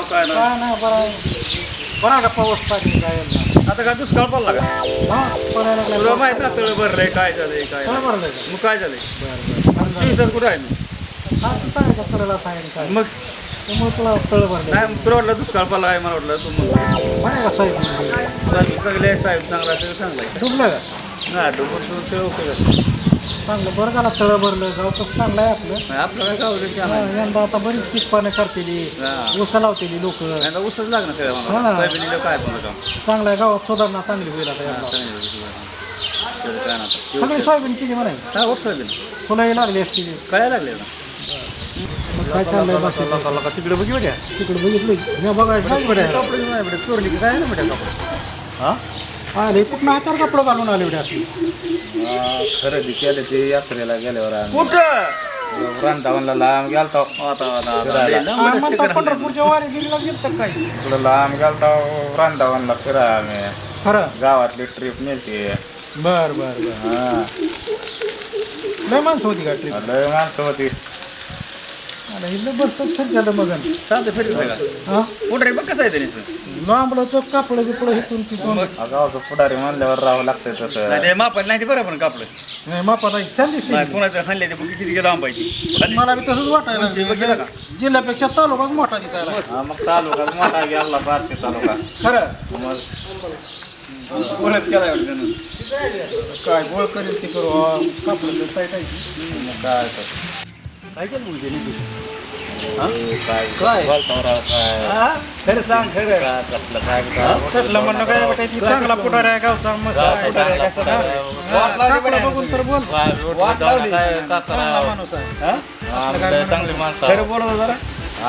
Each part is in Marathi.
राव काय ना? काय नाही बरं आहे. बरं का पाऊस पाणी यांना? आता काय दुष्काळ पडला का? हा पडायला लागला. तुला माहीत ना तळ भरलंय काय झालंय काय नाही. भरलंय का? मग काय झालंय? बरं बरं. तास कुठं आहे मी हा काय का काय? मग? त्यामुळे तुला तळ भरलं नाही तुला वाटलं दुष्काळ पडला आहे मला वाटलं तू मग का साहेब? चांगले आहे साहेब चांगला असेल चांगला आहे. डुबलं का? नाही डोकं सगळं ओके चांगलं बरं झालं तळ भरलं गाव तर चांगलं आहे आपलं. आपलं काय गावलं हा, आहे. यंदा आता बरीच पीक पाणी करतेली हा. ऊस लावतेली लोक. यंदा उसच लागणार सगळं हा. मला सोयाबीन काय पण काम चांगलं आहे गावात सुधारणा चांगली होईल आता यंदा. काय सगळी सोयाबीन केली म्हणे हा वट सोयाबीन. फुलंही लागली असतील. काय लागले ना मग काय चाललंय बाकी? तिकडे बघी बेट्या तिकडे बघितलं मी बघायचं नाही बड्या कपडे नाही बेटा चोरली की काय ना बेटा कपडे. हा? आले कुठं हातावर कपडं घालून आले अशी खरेदी केले ते यात्रेला गेल्यावर आम्ही. कुठं? लांब गेलतो. आता आता आता फिरायला. तिकडं. पंढरपूरच्या वारीगिरीला घेतलं काय इकडं लांब गेलतो रांधावनला फिरा आम्ही. खरं? गावातली ट्रिप नेलती. बर बर बर. हा. लय माणसं होती का ट्रिप लय माणसं होती. इथलं बसतात सर झालं मग चालतं फिरत का हा? रे बघ कसं आहे त्यांनी लांबलं चोक कापडं बिपडं तिथून. गावचं पुढारी म्हणल्यावर राहावं लागतंय तसं. नाही ते मापायला नाही ते बरं पण कापलं नाही मापा नाही छान दिसते नाही कोणाचं खाल्ले ते बघ किती किती लांब पाहिजे मला बी तसंच वाटायला बघितलं का? जिल्ह्यापेक्षा तालुकाच मोठा दिसायला हा मग तालुका मोठा गेला बारशे तालुका. खरं? मग? ओळख केला एवढं त्यानं? काय गोळ करेल ते करू. हा, कापडं टाईट आहे. मग काय तर. काय केलं मुलगी काय? काय? बोलतो राव काय खरं सांग खरं. काय कसलं काय काय त्यातलं म्हणणं काय वाटायचं? चांगला पुढार आहे गावचा मस्त आहे. चांगला हा? पुढारी आहे. हा, कापडं बघून तर बोल. काय वाट लावली. काय चांगला काका माणूस आहे. हा? चांगली माणसं खरं आहोत. बोलत जरा.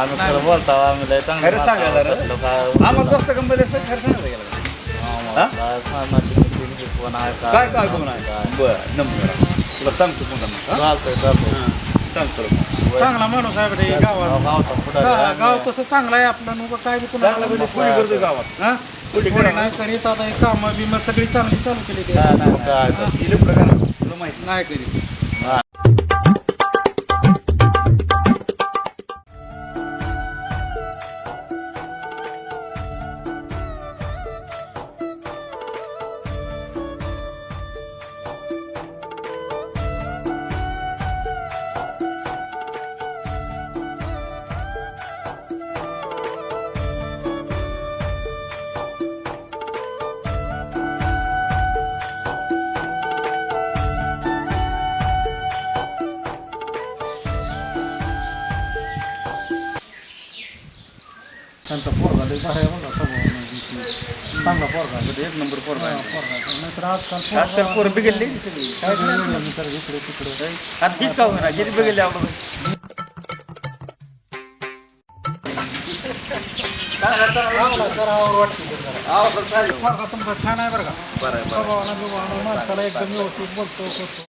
आम्ही खरं बोलतो आम्ही लय चांगली खरं सांगा. जरा. आम्हाला दोस्त कंपनी असं खरं सांगायला गेलं आम्हाला काय काय काय कोण आहे? काय? बरं नंबर. तुला सांगतो पुन्हा चालतंय चालतंय. सांगतो चांगला माणूस आहे बरं गावात. हा. गाव तसं चांगलं आहे आपलं नुकं काय बी चांगला म्हणजे कोणी गावात? हा? कोणी नाही करीत आता कामं बिमं सगळी चांगली चालू केली ते. नाही करीत. त्यांचा पोरगा लई भारी आहे बघा स्वभावानं. चांगला पोरगा आहे. एक नंबर पोरगा आहे. पोरगा आहे. नाहीतर आजकाल आजकाल पोरं बिघडली सगळी काय नाही तर इकडे तिकडे आता हीच का होणार किती बिघडली चांगला करावं वाटतं ते जरा. पोरगा तुमचा छान आहे बरं का माणसाला एकदम व्यवस्थित बोलतो करतो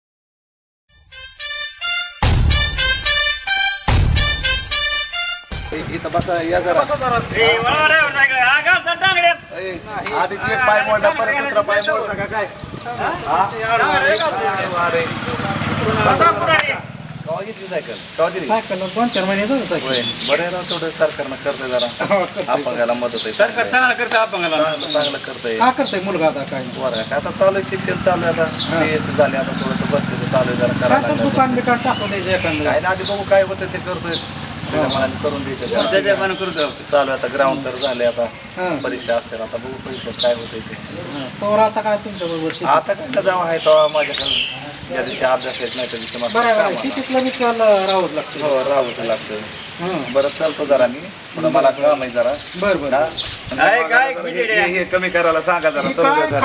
इथं बसा या जरा. आधीची एक पाय मोडला परत दुसरा पाय मोडला का काय? कवा घेतली सायकल कवा दिली सायकल दोन चार महिने झाले सायकल होय बरं आहे थोडं सरकारनं करतंय जरा. अपंगाला मदत आहे. सरकार चांगला करतं अपंगाला चांगलं चांगलं करतंय. हा करतोय मुलगा आता काय? बरं आहे. आता चालू आहे शिक्षण चालू आहे आता. बीएससी झाले आता थोडंसं बदलीचं चालू आहे जरा काय करायला तर लागलं. दुकान बिकान टाकून द्यायचं एखादं. काय ना आधी बघू काय होतं ते करतोय. त्याच्या मनाने करून द्यायचं. त्याच्या पण करतो चालू आहे आता ग्राउंड तर झाले आता हा. परीक्षा असते आता बघू परीक्षेत काय होतंय ते. तर आता काय तुमच्या बरोबर आता काय जावं आहे तेव्हा माझ्याकडे. ज्या दिवशी अभ्यास येत नाही त्या दिवशी. शेतीतलं काल राहूच लागतं. हो लागतं. हं. बरं चालतो जरा मी. पुन्हा मला काम आहे जरा. बरं बरं. हा? काय- हे-? हे कमी करायला सांगा जरा हे चल जरा.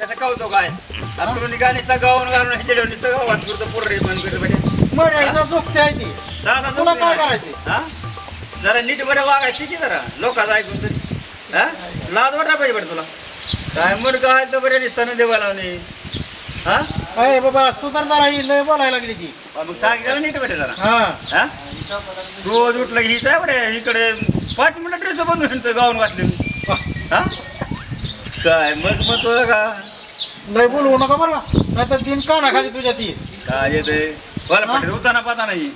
कसं कळतो काय निघा नुसतं गावून घालून करतो पोरं मन करतो मर्यादा झोपते आहे ती. साधा तुला काय नाही. करायचे? हा? जरा नीट बरं वागाय शिकी जरा? लोकांचं ऐकून तरी. हा? लाज वाटा पाहिजे बरं तुला. काय मुलगा आहे तर बरे दिसताना देवाला नाही हा? अरे बाबा सुधार जरा ही लय बोलायला लागली ती. मग सांगितलं नीट बेटे जरा. हा. हा? रोज उठलं की हीच आहे बरे इकडे पाच मिनिटं ड्रेस बनवून आणतो गाऊन घातले हा? काय मग मग तुला का? लय बोलवू नका बरं का. नाही तर तीन काना खाली तुझ्या ती. काय येते मला पाठी उताना पाता नाही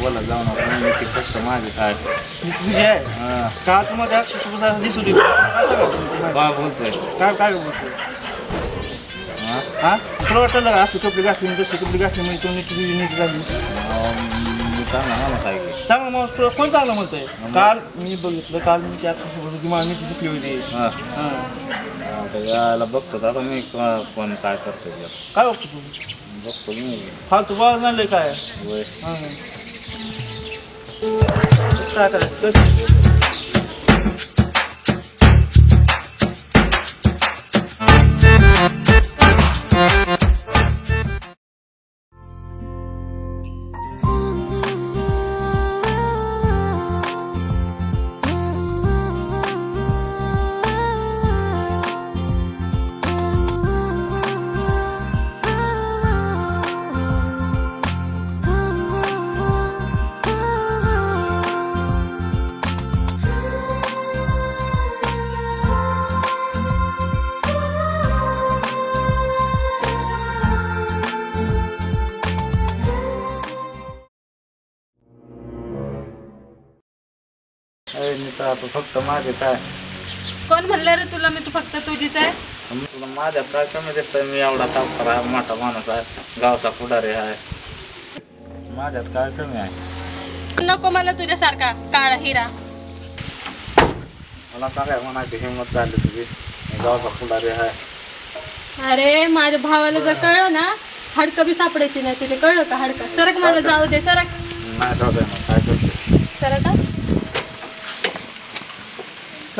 बोला जाऊ नका मी ती फक्त माझी काय तुझी आहे? हा. का तुम्हाला असं दिसू दे? काय तुम्ही? बोलतोय. काय काय बोलतोय? हा? हा? तुला वाटलं का असले कपडे घातले तसले कपडे घातले म्हणजे तो नीती तुझी नीती झाली? मी चांगला मग तुला कोण चांगलं म्हणतंय? काल मी बघितलं काल मी त्या मला नीती दिसली होती. हा. हा. बघतो आता मी को- कोण काय करतो ते. काय बघतो तू? बघतो मी. फालतू बाळ झालंय काय? हा. काय करायचं कसं? तर आता फक्त माझे काय कोण म्हणलं रे तुला मी तू फक्त तुझीच आहे? तुला माझ्या काय कमी देतोय मी एवढा सावकार आहे मोठा माणूस आहे गावचा पुढारी आहे. माझ्यात काय कमी आहे? नको मला तुझ्यासारखा काळा हिरा. मला काय म्हणायची हिंमत झाली तुझी. मी गावचा पुढारी आहे. अरे माझ्या भावाला जर कळलं ना हाडकं बी सापडायची नाही तुला कळलं का हाडकं? सरक मला जाऊ दे सरक. नाही जाऊ दे मग काय करते सरक हा.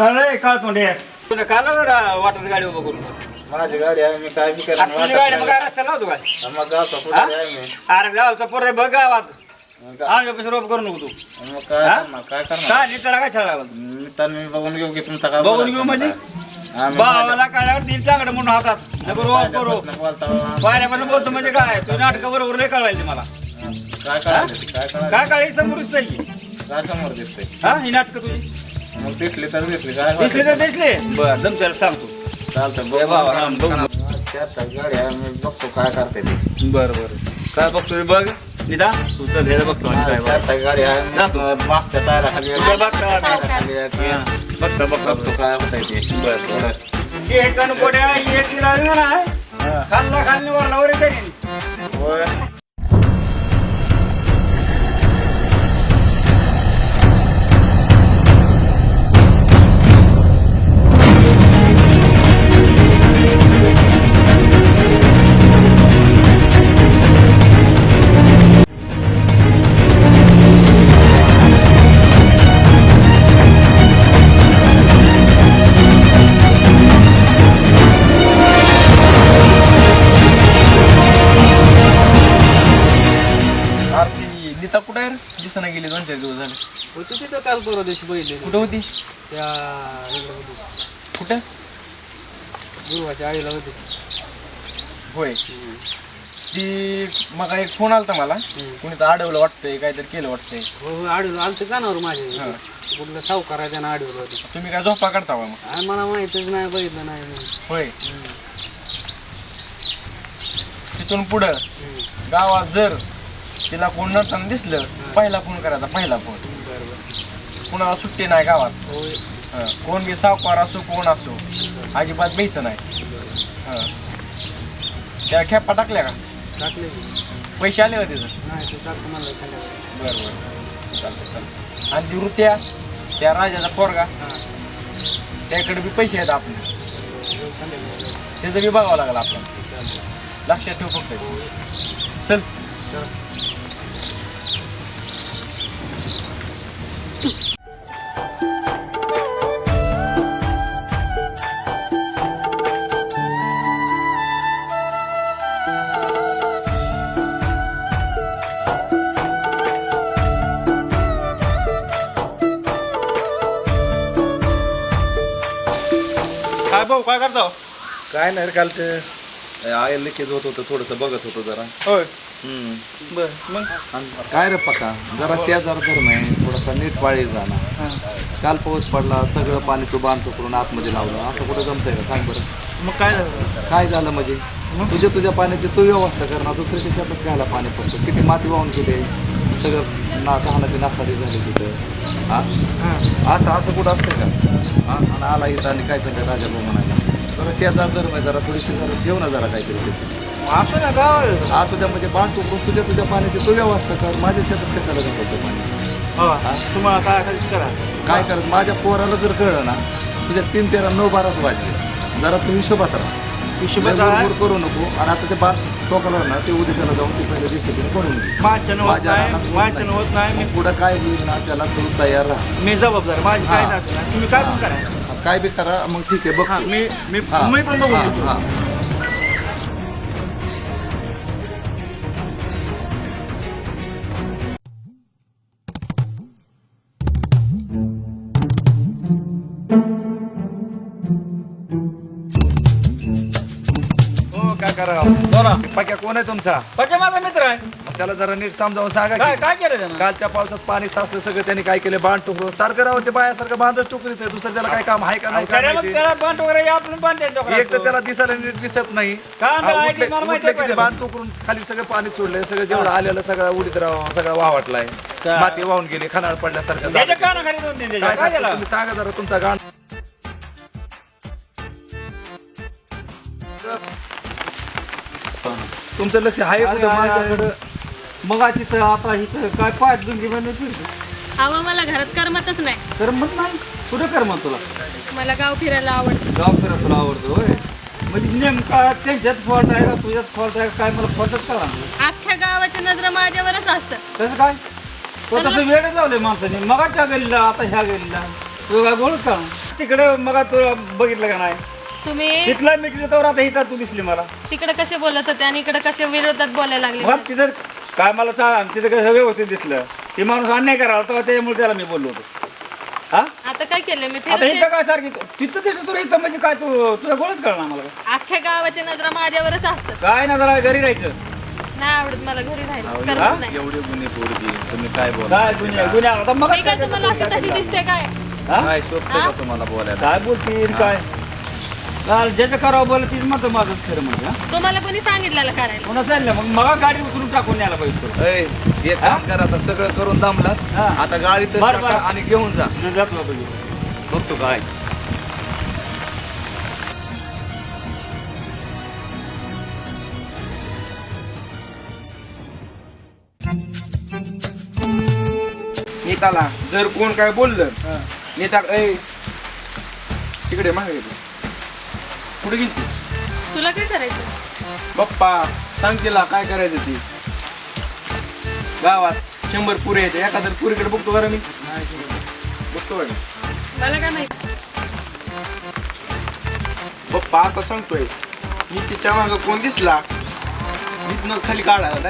रे काळ तोंडे तुला काल वाटत गाडी उभं करून माझी गाडी आहे मी काय बी करेन तुझी गाडी मग काय रस्त्याला लावतो काय? मग गावचा पुढारी आहे मी. अरे गावचा पोरे बघ गावात. मग काय- आमच्या पैसे रोप करू नको तू. मग काय? करणार काय करणार? काय नाही त्याला काय छळा मी तर मी बघून घेऊ की तुमचा काय बघून बोलायचं घेऊ म्हणजे? भावाला काढल्यावर दिल चांगलं म्हणून हातात. नको रोप करू. पहिल्यापासून बोलता- म्हणजे काय? तू नाटक बरोबर नाही कळवायची मला. काय काय काय काळी समोरच नाही. काय समोर दिसते हा ही नाटक तुझी? मग दिसली तर दिसली काय दिसले तर दिसले बर दम त्याला सांगतो चालतं ए बाबा, राम, बघू. त्यात गाडी आहे मी बघतो काय करते ते बर बर काय बघतोय बघ निदा तू चल हे बघतो आणि काय बघ. त्यात गाडी आहे मी जातो. मागच्या टायराखाली बघ, बघतो आता. टायराखाली आहे ते. हा, बघतो बघतो बघतो काय होतंय ते बर बर एक कणकोड्या एक हा. खाल्ला खाल्ली वरला वर करीन होय. चार दिवस झाले. होती तिथं काल परवा दिवशी बघितले. कुठं होती? त्या इकडं होती कुठं? गुरुवाच्या आईला होती. होय. ती मग एक फोन आलता मला. कुणी तर अडवलं वाटतंय काहीतरी केलं वाटतंय. हो हो आडवलं. आलं कानावर हा. माझे कुठलं सावकार आहे त्यानं आडवलं होतं. तुम्ही काय झोपा काढता बा मग? आणि मला माहितच नाही बघितलं नाही मी. होय. तिथून पुढं. गावात जर तिला कोण नसताना दिसलं पहिला फोन करायचा पहिला फोन. कुणाला सुट्टी नाही गावात. होय हं. कोण बी सावकार असो कोण असो अजिबात बेचं नाही. हं. त्या खेपा टाकल्या का? टाकले. पैसे आले का तिथं? नाही ते टाकतो मला संध्याकाळी. बरं बरं. चालतं चालतं आणि ती वृत्या त्या राजाचा पोरगा हां. त्याकडे बी पैसे आहेत आपले. त्याचं बी बघावं लागलं आपल्याला. लक्षात ठेव फक्त. चल. काय भाऊ काय करता काय नाही रे काल ते आय लिकेज होत होतं थोडंसं बघत होतो जरा होय. बर मग काय रे पका? जरा शेजार धर्म आहे थोडासा नीट पाळी जाणार काल पाऊस पडला सगळं पाणी तू बांधतो करून आतमध्ये लावलं. असं कुठं जमतंय का? सांग बरं. मग काय झालं? काय झालं म्हणजे? तुझ्या तुझ्या पाण्याची तू व्यवस्था कर ना दुसऱ्याच्या शेतात घ्यायला पाणी पडतं. किती माती वाहून गेले? सगळं ना तहानाची नासाडी झाली तिथं. हा? असं असं कुठं असतं का? हा? आणि आला इथं आणि काय चाललं राजा भाऊ म्हणायला जरा शेजार जर नाही जरा थोडीशी जरा ठेव ना जरा काहीतरी त्याची. असं ना गाव असू द्या म्हणजे बाण टोकरून तुझ्या तुझ्या पाण्याची तू व्यवस्था कर. माझ्या शेतात कशाला घालतो पाणी? हो तुम्हाला काय करायचं करा. काय करत माझ्या पोराला जर कळलं ना तुझ्या तीन तेरा नऊ बाराच वाजले. जरा तू हिशोबात राहा. हिशोबात लय राहा. गुरगुर करू नको. आणि आता ते बात टोकला ना ते उद्याच्याला जाऊन ते पहिले रेसिपीने करून घे. वाचन होत माझ्या नाही रानात होत वाचन नाही. होत नाही. मी पुढं काय होईल ना त्याला तू तयार राहा. मी जबाबदार माझी काय हा. तुम्ही काय पण करा. काय बी करा मग ठीक आहे बघ हा मी मी हा. मी पण बघून हा, पक्या कोण आहे तुमचा? पक्या माझा मित्र आहे. मग त्याला जरा नीट समजावून सांगा काय की काय केलं त्यानं? कालच्या पावसात पाणी साचलं सगळं त्यांनी काय केलं? बांध टोकरून सारखं राहू ते बायासारखं बांधच टोकरीत आहे. दुसरं त्याला काय काम आहे का नाही काय त्याला मग माहिती. त्याला बांध वगैरे आपण बांध एक तर त्याला दिसायला नीट दिसत नाही. का हा, त्याला उठले- ऐकलं मला माहिती उठले आहे की ते पहिलं. बांध टोकरून खाली सगळं पाणी सोडलंय सगळं जेवढं आलेलं सगळं उडीत राव सगळं वावटलाय. का? माती वाहून गेली खनाळ पडल्यासारखं त्याच्या झालं. कानाखाली दोन तीन त्याच्या काय काय त्याला तुम्ही? सांगा जरा तुमचा गाण. तुमचं लक्ष आहे कुठं? माझ्याकडं? मग तिथं आता इथं काय पाच दुंगी म्हणून फिरतो अहो मला घरात करमतच नाही. तर मग नाही? कुठं कर मग तुला? मला गाव फिरायला आवडतं. गाव फिरत तुला आवडतो होय? म्हणजे नेमका त्यांच्यात फॉल्ट आहे का तुझ्यात फॉल्ट आहे का? काय मला फॉल्टच करा अख्ख्या गावाची नजर माझ्यावरच असतं. तसं काय? तो तसं वेळ लावले माणसाने. मगाच्या गलीला आता ह्या गलीला तुझं काय बोलत का तिकडे मग तुला बघितलं का नाही? तुम्ही तिथला मिटलं तर आता इथं तू दिसली मला. तिकडे कसे बोलत होते आणि इकडे कसे विरोधात बोलायला लागले? मग तिथं काय मला चा तिथं कसं व्यवस्थित दिसलं. ते माणूस अन्याय करायला तेव्हा त्याच्यामुळे त्याला मी बोललो होतो. हा? आता काय केलं? मी आता फिरते. इथं काय सारखी तिथं दिसत तुला इथं म्हणजे काय तू तुला गोळच कळणार मला. अख्ख्या गावाची नजर माझ्यावरच असतं काय ना जरा घरी राहायचं. नाही आवडत मला घरी राहायला. हा? करमत नाही. एवढे गुन्हे पोरगी तुम्ही काय बोला काय गुन्हे? गुन्हे आता मग मी काय तुम्हाला अशी तशी दिसते काय? काय शोधतो का तुम्हाला बोलायला? काय बोलतील? काय? काल ज्याचं करावं बोल तीच म्हणतो माझं खरं म्हणजे हा? तुम्हाला कोणी सांगितलेलं करायला पुन्हा चाललं मग मग गाडी उचलून टाकून न्यायला पाहिजे तुला. ऐ, एक काम करा आता सगळं करून दमलात हा. आता गाडीत बरं, बरं. आणि घेऊन जा जातो बाबा घेऊन. बघतो काय नेताला जर कोण काय बोललं नेता ए तिकडे मागे गेली. कुठे गेली तुला काय करायचं? बाप्पा सांग तिला काय करायचं ती. गावात शंभर पुरे येते एखादं पुरीकडे बघतो बरं मी. बघतो बरं मला काय माहिती? बाप्पा आता सांगतोय. मी तिच्या मागं कोण दिसला? इथनं खाली काढायला